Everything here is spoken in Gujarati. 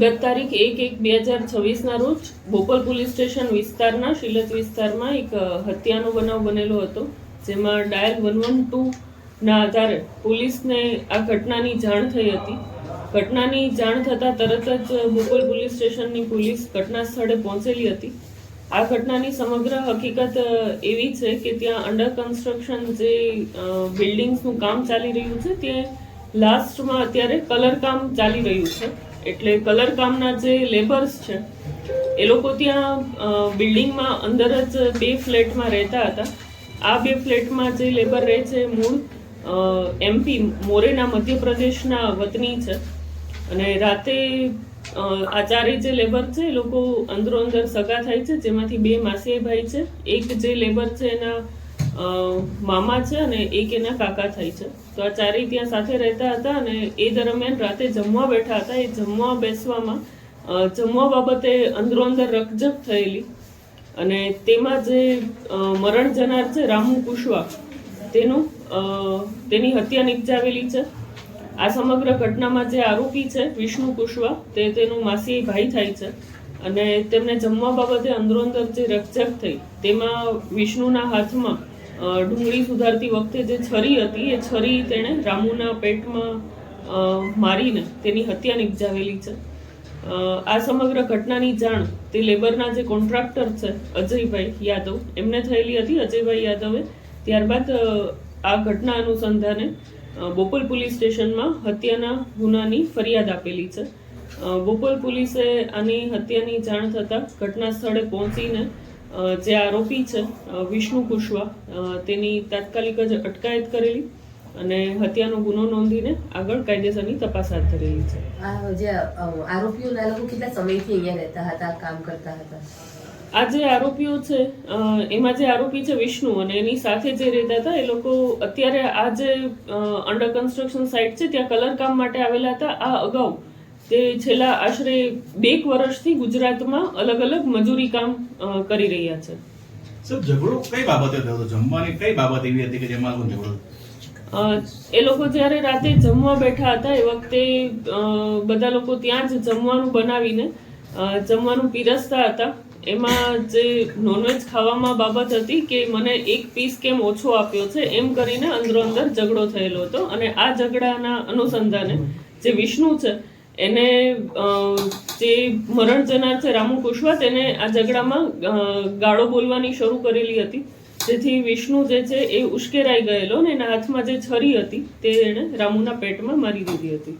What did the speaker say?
ગત તારીખ એક એક બે હજાર છવ્વીસના રોજ બોપલ પોલીસ સ્ટેશન વિસ્તારના શિલત વિસ્તારમાં એક હત્યાનો બનાવ બનેલો હતો, જેમાં ડાયલ વન વન ટુના આધારે પોલીસને આ ઘટનાની જાણ થઈ હતી. ઘટનાની જાણ થતાં તરત જ બોપલ પોલીસ સ્ટેશનની પોલીસ ઘટના સ્થળે પહોંચેલી હતી. આ ઘટનાની સમગ્ર હકીકત એવી છે કે ત્યાં અંડર કન્સ્ટ્રક્શન જે બિલ્ડિંગ્સનું કામ ચાલી રહ્યું છે, તે લાસ્ટમાં અત્યારે કલર કામ ચાલી રહ્યું છે. એટલે કલર કામના જે લેબર્સ છે, એ લોકો ત્યાં બિલ્ડિંગમાં અંદર જ બે ફ્લેટમાં રહેતા હતા. આ બે ફ્લેટમાં જે લેબર રહે છે મૂળ એમપી મોરેના મધ્યપ્રદેશના વતની છે. અને રાતે આ ચારેય જે લેબર છે એ લોકો અંદરો અંદર સગા થાય છે, જેમાંથી બે માસીએ ભાઈ છે. એક જે લેબર છે એના મામા છે અને એક એના કાકા થાય છે. તો આ ચારેય ત્યાં સાથે રહેતા હતા અને એ દરમિયાન રાતે જમવા બેઠા હતા. એ જમવા બેસવામાં જમવા બાબતે અંદરો અંદર રકજક થયેલી. અને તેમાં જે મરણ જનાર છે રામુ કુશવા, તેનું તેની હત્યા નિપજાવેલી છે. આ સમગ્ર ઘટનામાં જે આરોપી છે વિષ્ણુ કુશવા, તે તેનું માસી ભાઈ થાય છે. અને તેમને જમવા બાબતે અંદરો અંદર જે રકજક થઈ, તેમાં વિષ્ણુના હાથમાં ડુંગળી સુધારતી વખતે જે છરી હતી, એ છરી તેણે રામુના પેટમાં મારીને તેની હત્યા નિપજાવેલી છે. આ સમગ્ર ઘટનાની જાણ તે લેબરના જે કોન્ટ્રાક્ટર છે, અજયભાઈ યાદવ, એમને થયેલી હતી. અજયભાઈ યાદવે ત્યારબાદ આ ઘટના અનુસંધાને બોપલ પોલીસ સ્ટેશનમાં હત્યાના ગુનાની ફરિયાદ આપેલી છે. બોપલ પોલીસે આની હત્યાની જાણ થતાં ઘટના સ્થળે પહોંચીને જે આરોપી છે વિષ્ણુ કુશવા તેની તાત્કાલિક જ અટકાયત કરેલી અને હત્યાનો ગુનો નોંધીને આગળ કાયદેસરની તપાસ હાથ ધરેલી છે. આ જે આરોપીઓના લોકો કેટલા સમયથી અહીંયા રહેતા હતા કામ કરતા હતા? આ જે આરોપીઓ છે એમાં જે આરોપી છે વિષ્ણુ અને એની સાથે જે રહેતા હતા એ લોકો અત્યારે આ જે અંડર કન્સ્ટ્રક્શન સાઇટ છે ત્યાં કલર કામ માટે આવેલા હતા. આ અગાઉ તે છેલ્લા આશરે બે વર્ષથી ગુજરાતમાં અલગ અલગ મજૂરી કામ કરી રહ્યા છે. સર ઝઘડો કઈ બાબતે થયો હતો? જમવાની કઈ બાબત એવી હતી કે જેમાં ઝઘડો? એ લોકો જ્યારે રાતે જમવા બેઠા હતા એ વખતે બધા લોકો ત્યાં જ જમવાનું બનાવીને જમવાનું પીરસતા હતા. એમાં જે નોનવેજ ખાવામાં બાબત હતી કે મને એક પીસ કેમ ઓછો આપ્યો છે એમ કરીને અંદરો અંદર ઝઘડો થયેલો હતો. અને આ ઝઘડાના અનુસંધાને જે વિષ્ણુ છે એને જે મરણ જનાર છે રામુ કુશવા તેને આ ઝઘડામાં ગાળો બોલવાની શરૂ કરેલી હતી. જેથી વિષ્ણુ જે છે એ ઉશ્કેરાઈ ગયેલો ને એના હાથમાં જે છરી હતી, તે એણે રામુના પેટમાં મારી દીધી હતી.